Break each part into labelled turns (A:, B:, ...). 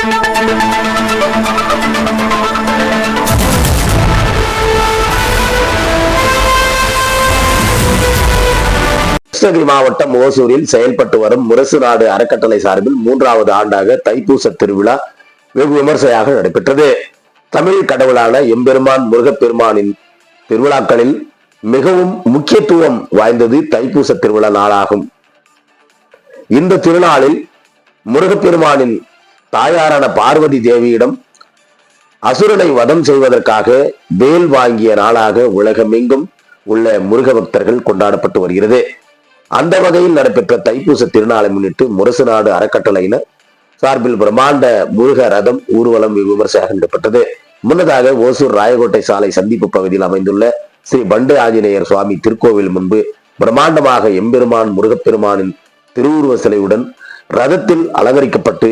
A: கிருஷ்ணகிரி மாவட்டம் ஓசூரில் செயல்பட்டு வரும் முரசு நாடு அறக்கட்டளை சார்பில் மூன்றாவது ஆண்டாக தைப்பூச திருவிழா வெகு விமர்சையாக நடைபெற்றது. தமிழ் கடவுளான எம்பெருமான் முருகப்பெருமானின் திருவிழாக்களில் மிகவும் முக்கியத்துவம் வாய்ந்தது தைப்பூச திருவிழா நாளாகும். இந்த திருநாளில் முருகப்பெருமானின் தாயாரான பார்வதி தேவியிடம் அசுரனை வதம் செய்வதற்காக வேல் வாங்கிய நாளாக உலகமெங்கும் உள்ள முருக பக்தர்கள் கொண்டாடப்பட்டு வருகிறது. அந்த வகையில் நடைபெற்ற தைப்பூச திருநாளை முன்னிட்டு முரசு நாடு அறக்கட்டளையினர் சார்பில் பிரம்மாண்ட முருக ரதம் ஊர்வலம் வெகு விமர்சையாக நடைபெற்றது முன்னதாக ஓசூர் ராயகோட்டை சாலை சந்திப்பு பகுதியில் அமைந்துள்ள ஸ்ரீ பண்டு ஆஞ்சநேயர் சுவாமி திருக்கோவில் முன்பு பிரம்மாண்டமாக எம்பெருமான் முருகப்பெருமானின் திருவுருவ சிலையுடன் ரதத்தில் அலங்கரிக்கப்பட்டு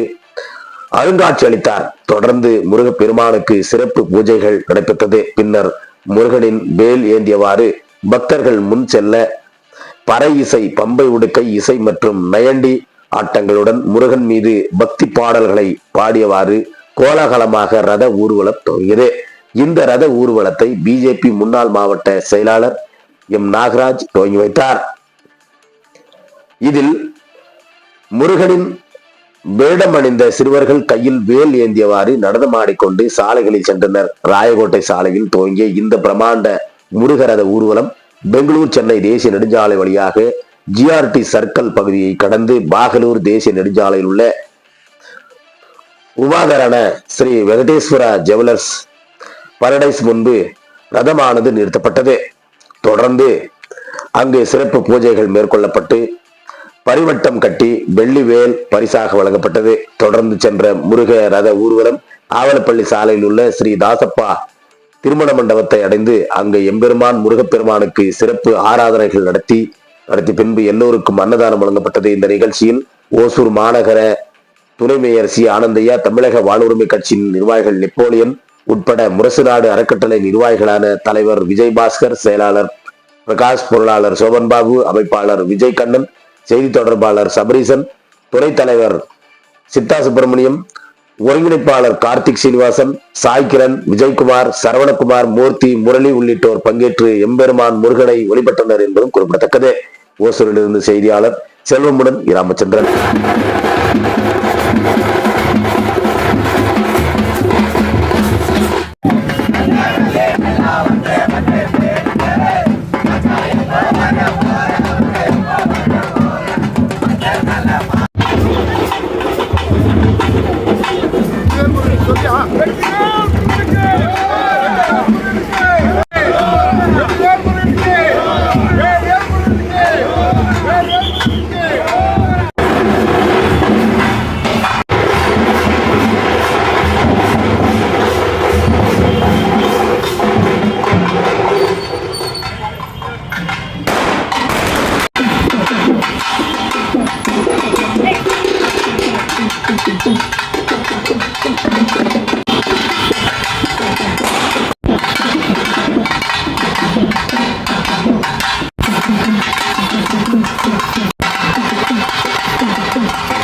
A: அருங்காட்சி அளித்தார். தொடர்ந்து முருகப்பெருமானுக்கு சிறப்பு பூஜைகள் நடைபெற்றது. பின்னர் முருகனின் வேல் ஏந்தியவாறு பக்தர்கள் முன் செல்ல பறை இசை பம்பை உடுக்கை இசை மற்றும் நயண்டி ஆட்டங்களுடன் முருகன் மீது பக்தி பாடல்களை பாடியவாறு கோலாகலமாக ரத ஊர்வலம் துவங்கியது இந்த ரத ஊர்வலத்தை பிஜேபி முன்னாள் மாவட்ட செயலாளர் எம் நாகராஜ் துவங்கி வைத்தார். இதில் முருகனின் வேடம் அணிந்த சிறுவர்கள் கையில் வேல் ஏந்தியவாறு நடனமாடிக்கொண்டு சாலைகளில் சென்றனர். ராயகோட்டை சாலையில் துவங்கிய இந்த பிரமாண்ட முருகரத ஊர்வலம் பெங்களூர் சென்னை தேசிய நெடுஞ்சாலை வழியாக ஜிஆர்டி சர்க்கிள் பகுதியை கடந்து பாகலூர் தேசிய நெடுஞ்சாலையில் உள்ள உபாகரான ஸ்ரீ வெங்கடேஸ்வரா ஜுவலர்ஸ் பரடைஸ் முன்பு ரதமானது நிறுத்தப்பட்டது. தொடர்ந்து அங்கு சிறப்பு பூஜைகள் மேற்கொள்ளப்பட்டு பரிவட்டம் கட்டி வெள்ளி வேல் பரிசாக வழங்கப்பட்டது. தொடர்ந்து சென்ற முருக ரத ஊர்வலம் ஆவலப்பள்ளி சாலையில் உள்ள ஸ்ரீ தாசப்பா திருமண மண்டபத்தை அடைந்து அங்கு எம்பெருமான் முருகப்பெருமானுக்கு சிறப்பு ஆராதனைகள் நடத்தி நடத்தி பின்பு எல்லோருக்கும் அன்னதானம் வழங்கப்பட்டது. இந்த நிகழ்ச்சியில் ஓசூர் மாநகர துணை மேயர் சி. ஆனந்தையா தமிழக வாழ்வுரிமை கட்சியின் நிர்வாகிகள் நெப்போலியன் உட்பட முரசு நாடு அறக்கட்டளை நிர்வாகிகளான தலைவர் விஜய் பாஸ்கர் செயலாளர் பிரகாஷ் பொருளாளர் சோபன் பாபு அமைப்பாளர் விஜய் கண்ணன் செய்தி தொடர்பாளர் சபரீசன் துறை தலைவர் சித்தா சுப்பிரமணியம் ஒருங்கிணைப்பாளர் கார்த்திக் சீனிவாசன் சாய் கிரண் விஜயகுமார் சரவணகுமார் மூர்த்தி முரளி உள்ளிட்டோர் பங்கேற்று எம்பெருமான் முருகனை வழிபட்டனர் என்பதும் குறிப்பிடத்தக்கது. ஓசூரிலிருந்து செய்தியாளர் செல்வமுடன் இராமச்சந்திரன்.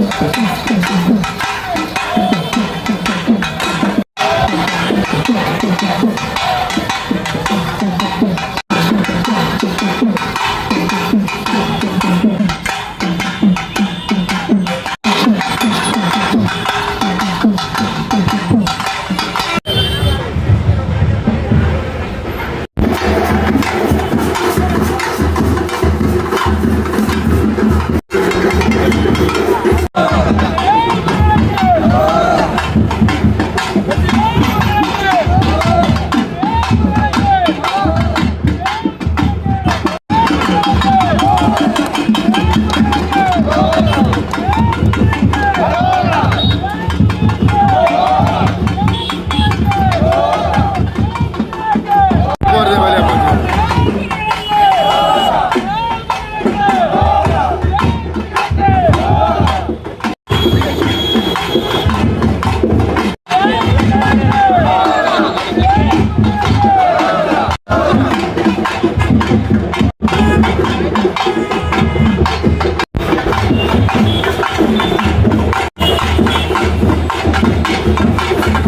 A: 动，动，动，动。Thank you.